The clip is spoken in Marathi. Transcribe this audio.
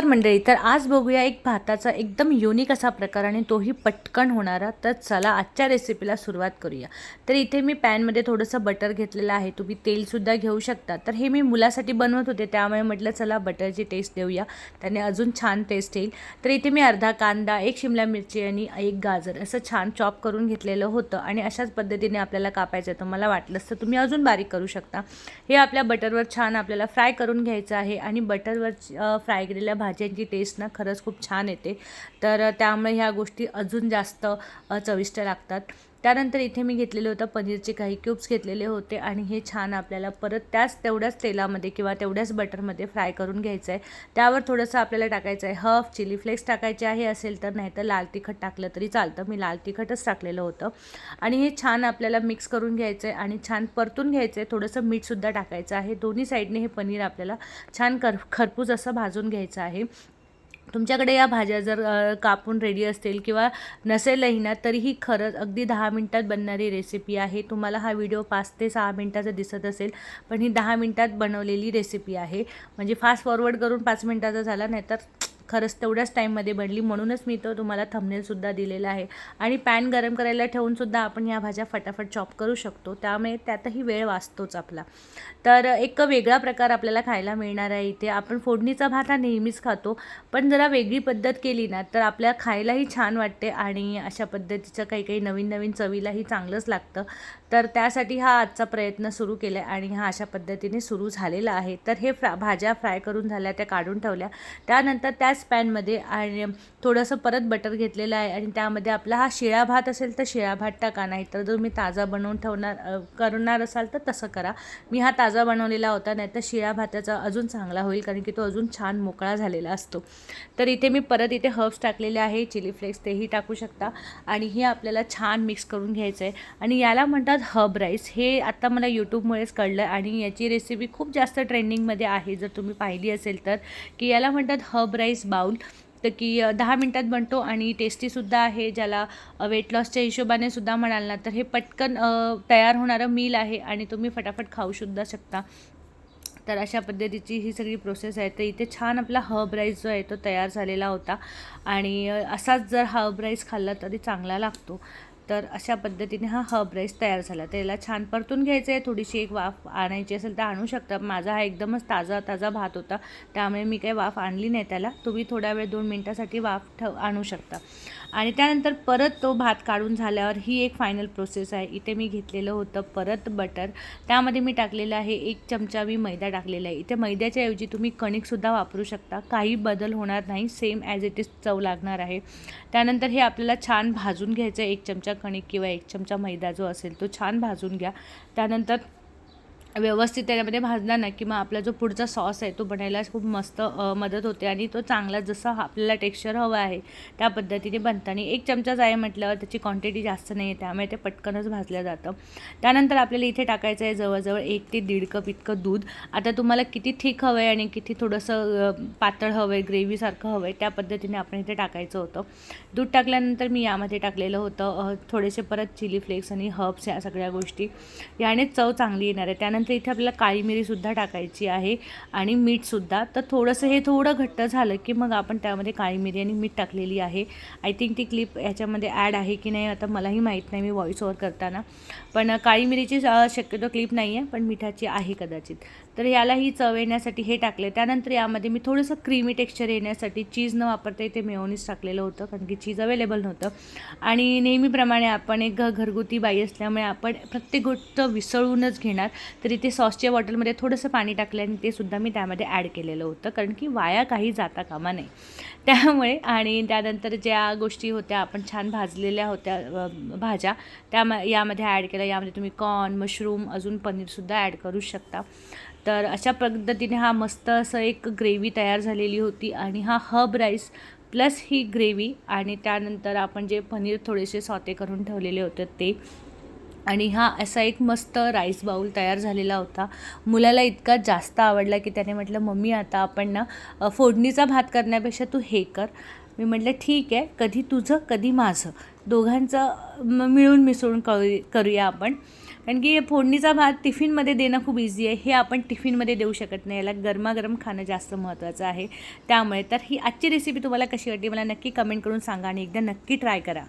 नमस्कार मंडळी तर आज बघूया एक भाताचा एकदम युनिक असा प्रकार आणि तोही पटकन होणारा. तर चला आजच्या रेसिपीला सुरुवात करूया. तर इथे मी पॅनमध्ये थोडंसं बटर घेतलेलं आहे. तुम्ही तेलसुद्धा घेऊ शकता. तर हे मी मुलासाठी बनवत होते त्यामुळे म्हटलं चला बटरची टेस्ट देऊया. त्याने अजून छान टेस्ट येईल. तर इथे मी अर्धा कांदा एक शिमला मिरची आणि एक गाजर असं छान चॉप करून घेतलेलं होतं आणि अशाच पद्धतीने आपल्याला कापायचं आहे. तर मला वाटलंच तर तुम्ही अजून बारीक करू शकता. हे आपल्या बटरवर छान आपल्याला फ्राय करून घ्यायचं आहे आणि बटरवर फ्राय केलेल्या भाज्यांची टेस्ट ना खरंच खूप छान येते. तर त्यामुळे ह्या गोष्टी अजून जास्त चविष्ट लागतात. त्यानंतर इथे मी घेतलेलं होतं पनीरचे काही क्यूब्स घेतलेले होते आणि हे छान आपल्याला परत त्याच तेवढ्याच तेलामध्ये किंवा तेवढ्याच बटरमध्ये फ्राय करून घ्यायचं आहे त्यावर थोडंसं आपल्याला टाकायचं आहे हफ चिली फ्लेक्स टाकायचे आहे असेल तर नाही तर लाल तिखट टाकलं तरी चालतं. मी लाल तिखटच टाकलेलं होतं. आणि हे छान आपल्याला मिक्स करून घ्यायचं आहे आणि छान परतून घ्यायचं आहे थोडंसं मीठसुद्धा टाकायचं आहे. दोन्ही साईडने हे पनीर आपल्याला छान कर खरपूस असं भाजून घ्यायचं आहे. तुमच्याकडे या भाज्या जर कापून रेडी असतील किंवा नसेलही ना तरीही खरंच अगदी दहा मिनटात बनणारी रेसिपी आहे. तुम्हाला हा व्हिडिओ पाच ते सहा मिनटाचा दिसत असेल पण ही दहा मिनटात बनवलेली रेसिपी आहे. म्हणजे फास्ट फॉरवर्ड करून पाच मिनटाचा झाला नाही तर खरंच तेवढ्याच टाईममध्ये बनली. म्हणूनच मी तो तुम्हाला थंबनेलसुद्धा दिलेला आहे. आणि पॅन गरम करायला ठेवूनसुद्धा आपण ह्या भाज्या फटाफट चॉप करू शकतो. त्यामुळे त्यातही वेळ वाचतोच आपला. तर एक वेगळा प्रकार आपल्याला खायला मिळणार आहे इथे. आपण फोडणीचा भात हा नेहमीच खातो. पण जरा वेगळी पद्धत केली ना तर आपल्या खायलाही छान वाटते आणि अशा पद्धतीचं काही काही नवीन नवीन चवीलाही चांगलंच लागतं. तर त्यासाठी हा आजचा प्रयत्न सुरू केला आहे आणि हा अशा पद्धतीने सुरू झालेला आहे. तर हे फ्रा भाज्या फ्राय करून झाल्या त्या काढून ठेवल्या. त्यानंतर त्याच पॅनमध्ये आणि थोडंसं परत बटर घेतलेलं आहे आणि त्यामध्ये आपला हा शिळा भात असेल तर शिळा भात टाका नाही तर तुम्ही ताजा बनवून ठेवणार करणार असाल तर तसं करा. मी हा ताजा बनवलेला होता नाही तर शिळा भाताचा अजून चांगला होईल कारण की तो अजून छान मोकळा झालेला असतो. तर इथे मी परत इथे हर्ब्स टाकलेले आहे चिली फ्लेक्स तेही टाकू शकता. आणि हे आपल्याला छान मिक्स करून घ्यायचं आहे. आणि याला म्हणतात हब राईस हे आता मला यूट्यूबमुळेच कळलं आणि याची रेसिपी खूप जास्त ट्रेंडिंगमध्ये आहे. जर तुम्ही पाहिली असेल तर की याला म्हणतात हब राईस बाउल तर की दहा मिनटात बनतो आणि टेस्टीसुद्धा आहे ज्याला वेट लॉसच्या हिशोबाने सुद्धा म्हणाल ना तर हे पटकन तयार होणारं मील आहे आणि तुम्ही फटाफट खाऊसुद्धा शकता. तर अशा पद्धतीची ही सगळी प्रोसेस आहे. तर इथे छान आपला हर्ब राईस जो आहे तो तयार झालेला होता. आणि असाच जर हब राईस खाल्ला तरी चांगला लागतो. तर अशा पद्धतीने हा हब राईस तयार झाला. तर याला छान परतून घ्यायचं आहे थोडीशी एक वाफ आणायची असेल तर आणू शकता. माझा हा एकदमच ताजा ताजा भात होता. त्यामुळे मी काही वाफ आणली नाही त्याला. तुम्ही थोड्या वेळ दोन मिनटासाठी वाफ ठेव आणू शकता. आणि त्यानंतर परत तो भात काढून झाल्यावर ही एक फायनल प्रोसेस आहे. इथे मी घेतलेलं होतं परत बटर त्यामध्ये मी टाकलेलं आहे एक चमचा मी मैदा टाकलेला आहे. इथे मैद्याच्या ऐवजी तुम्ही कणिकसुद्धा वापरू शकता. काही बदल होणार नाही. सेम ॲज इट इज चव लागणार आहे. त्यानंतर हे आपल्याला छान भाजून घ्यायचं आहे. एक चमचा कणिक किंवा एक चमचा मैदा जो असेल तो छान भाजून घ्या. त्यानंतर व्यवस्थित त्याच्यामध्ये म्हणजे भाजला ना की मग आपला जो पुढचा सॉस आहे तो बनायला खूप मस्त मदत होते आणि तो चांगला जसा आपल्याला टेक्स्चर हवा आहे त्या पद्धतीने बनताना एक चमचाच आहे म्हटल्यावर त्याची क्वांटिटी जास्त नाही आहे त्यामुळे ते पटकनच भाजलं जातं. त्यानंतर आपल्याला इथे टाकायचं आहे जवळजवळ एक ते दीड कप इतकं दूध. आता तुम्हाला किती थिक हवं आहे आणि किती थोडंसं पातळ हवं आहे ग्रेव्हीसारखं हवं आहे त्या पद्धतीने आपण इथे टाकायचं होतं. दूध टाकल्यानंतर मी यामध्ये टाकलेलं होतं थोडेसे परत चिली फ्लेक्स आणि हर्ब्स या सगळ्या गोष्टी. याने चव चांगली येणार आहे. त्यानंतर इथे आपल्याला काळी मिरीसुद्धा टाकायची आहे आणि मीठसुद्धा तर थोडंसं हे थोडं घट्ट झालं की मग आपण त्यामध्ये काळी मिरी आणि मीठ टाकलेली आहे. आय थिंक ती क्लिप याच्यामध्ये ॲड आहे की नाही आता मलाही माहीत नाही मी व्हॉईस ओव्हर करताना. पण काळी मिरीची शक्यतो क्लिप नाही आहे पण मिठाची आहे कदाचित. तर यालाही चव येण्यासाठी हे टाकले त्यानंतर यामध्ये मी थोडंसं क्रीमी टेक्स्चर येण्यासाठी चीज न वापरता इथे मेओनीस टाकलेलं होतं कारण की चीज अवेलेबल नव्हतं. आणि नेहमीप्रमाणे आपण एक घरगुती बाई असल्यामुळे आपण प्रत्येक गोष्ट विसळूनच घेणार. तर इथे सॉसच्या बॉटलमध्ये थोडंसं पाणी टाकलं आणि ते सुद्धा मी त्यामध्ये ॲड केलेलं होतं कारण की वाया काही जाता कामा नये. त्यामुळे आणि त्यानंतर ज्या गोष्टी होत्या आपण छान भाजलेल्या होत्या भाज्या त्या म यामध्ये ॲड केल्या. यामध्ये तुम्ही कॉर्न मशरूम अजून पनीरसुद्धा ॲड करू शकता. तर अशा पद्धतीने हा मस्त असं एक ग्रेव्ही तयार झालेली होती आणि हा हब राईस प्लस ही ग्रेव्ही आणि त्यानंतर आपण जे पनीर थोडेसे सॉते करून ठेवलेले होते ते आणि हा असा एक मस्त राईस बाऊल तयार झालेला होता. मुलाला इतका जास्त आवडला की त्याने म्हटलं मम्मी आता आपण ना फोडणीचा भात करण्यापेक्षा तू हे कर. मी म्हटलं ठीक आहे कधी तुझं कधी माझं. दोघांचं मिळून मिसळून करू करूया आपण. कारण की फोडणीचा भात टिफिनमध्ये देणं खूप इझी आहे. हे आपण टिफिनमध्ये देऊ शकत नाही. याला गरमागरम खाणं जास्त महत्त्वाचं आहे. त्यामुळे तर ही आजची रेसिपी तुम्हाला कशी वाटली मला नक्की कमेंट करून सांगा आणि एकदा नक्की ट्राय करा.